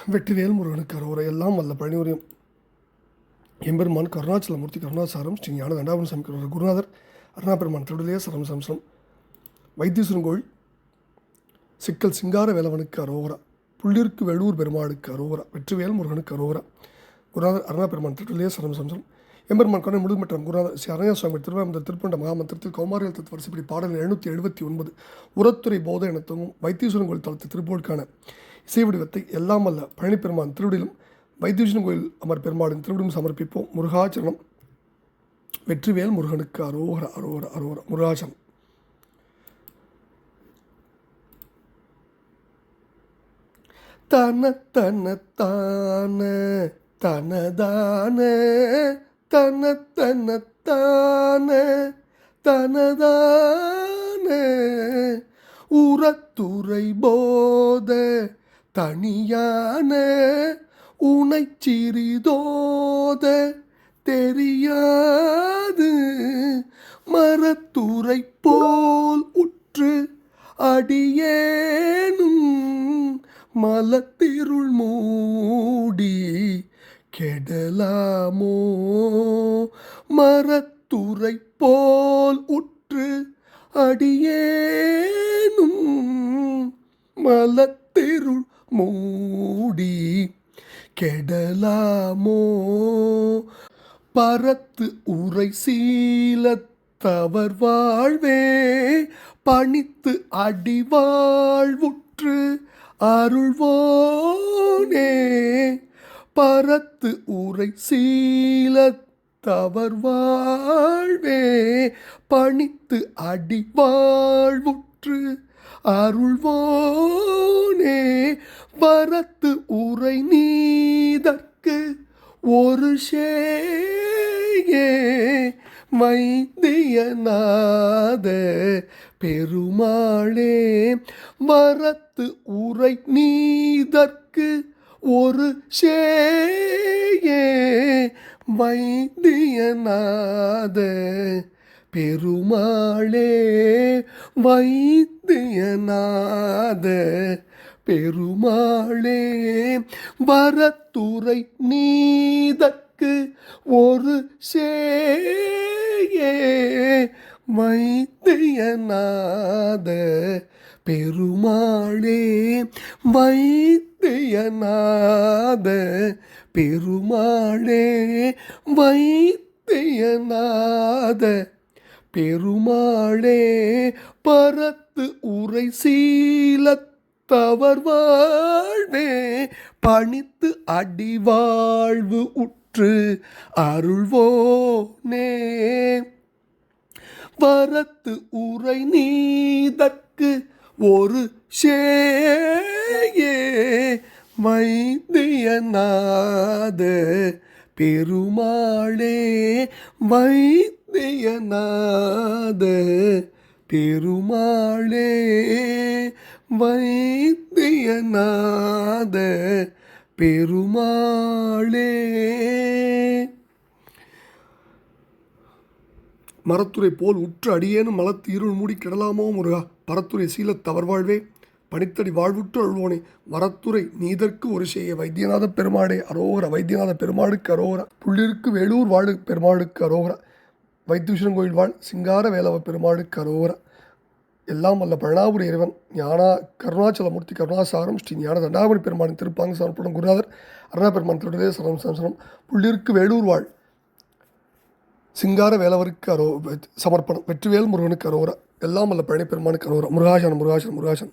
வெற்றிவேல் முருகனுக்கு அரோரை எல்லாம் வல்ல பழனிவரையும் எம்பெருமான் கருணாச்சலமூர்த்தி கருணாசாரம் ஸ்ரீ ஞான தண்டாபுரம் சாமி குருநாதர் அருணாபெருமான் திருடலே சரம் சம்சம் வைத்தீஸ்வரன் சிக்கல் சிங்கார வேலவனுக்கு அரோகரா புள்ளிருக்கு வெள்ளூர் பெருமாளுக்கு அரோகரா வெற்றிவேல் முருகனுக்கு அரோகரா குருநாதர் அருணாபெருமான் திருடலே சரம் சம்சம் எம்பெருமான் கண்ணை முழுமற்றம் குருநாதர் ஸ்ரீ அரண்ய சுவாமி திருவாமந்தர் திருப்பண்ட மகாமந்திரத்தில் கௌமாரியல் தத்துவ வரிசைப்படி பாடல் எழுநூற்றி எழுபத்தி ஒன்பது உரத்துறை போத என வைத்தீஸ்வரன் கோயில் தளத்து திருப்பூருக்கான சீவடிவத்தை வடிவத்தை எல்லாம் வல்ல பழனிப்பெருமான் திருவிடிலும் வைத்தீஸ்வரன் கோயில் அமர் பெருமாளின் திருவிடும் சமர்ப்பிப்போம். முருகாச்சரணம். வெற்றிவேல் முருகனுக்கு அரோகர அரோகர அரோகர. முருகாச்சரணம். தன தன தான தனதான தன தன தான தனதான உரத்துறை போத தனியான உனை சிறிதோத தெரியாது. மரத்துறை போல் உற்று அடியேனும் மலத்திருள் மூடி கெடலாமோ? மரத்துறை போல் உற்று அடியேனும் மலத்திருள் மூடி கெடலாமோ? பரத்து உரை சீலத்தவர் வாழ்வே பணித்து அடிவாழ்வுற்று அருள்வோனே. பரத்து உரை சீலத்தவர் வாழ்வே பணித்து அடிவாழ்வுற்று அருள்வோனே. வரத்து உரை நீதற்கு ஒரு ஷேயே. வைத்தியநாத பெருமாளே வரத்து உரை நீதற்கு ஒரு ஷேயே. வைத்தியநாத பெருமாளே வைத்தியநாத பெருமாளே வரத்துறை நீதக்கு ஒரு சேயே. வைத்தியநாத பெருமாளே வைத்தியநாத பெருமாளே வைத்தியநாத பெருமாளே பரத்து உரை சீலத்தவர் வாழ்வே. பணித்து அடிவாழ்வு உற்று அருள்வோனே. வரத்து உரை நீதற்கு ஒரு ஷேயே வைத்தியநாத பெருமாளே வைத்தியநாத பெருமாளே. வைத்தியநாத பெருமாளே. மரத்துரை போல் உற்று அடியேனும் மலத்து இருள் மூடி கிடலாமோ முருகா? பரத்துரை சீல தவறுவாழ்வே பனித்தடி வாழ்வுற்று அழுவோனே வரத்துரை நீதற்கு ஒரு செய்ய வைத்தியநாத பெருமாடே அரோகர வைத்தியநாத பெருமாளுக்கு அரோகர. புள்ளிருக்கு வேலூர் வாழு பெருமாளுக்கு அரோகர. வைத்தீஸ்வரன் கோயில் வாழ் சிங்கார வேலவ பெருமாளுக்கு அரோகர. எல்லாம் வல்ல பழனாபுரி இறைவன் ஞானா கருணாச்சலமூர்த்தி கருணாசாரம் ஸ்ரீ ஞான தண்டாபுரி பெருமானின் திருப்பாங்க சமர்ப்பணம் குருநாதர் அருணா பெருமான் திருடலே சரணம் சரணம். புள்ளிருக்கு வேலூர் வாழ். சிங்கார வேலவருக்கு அரோ சமர்ப்பணம். வெற்றிவேல் முருகனுக்கு அரோரா. எல்லாம் வல்ல பழனி பெருமானுக்கு அரோரா. முருகாசன் முருகாசன் முருகாசன்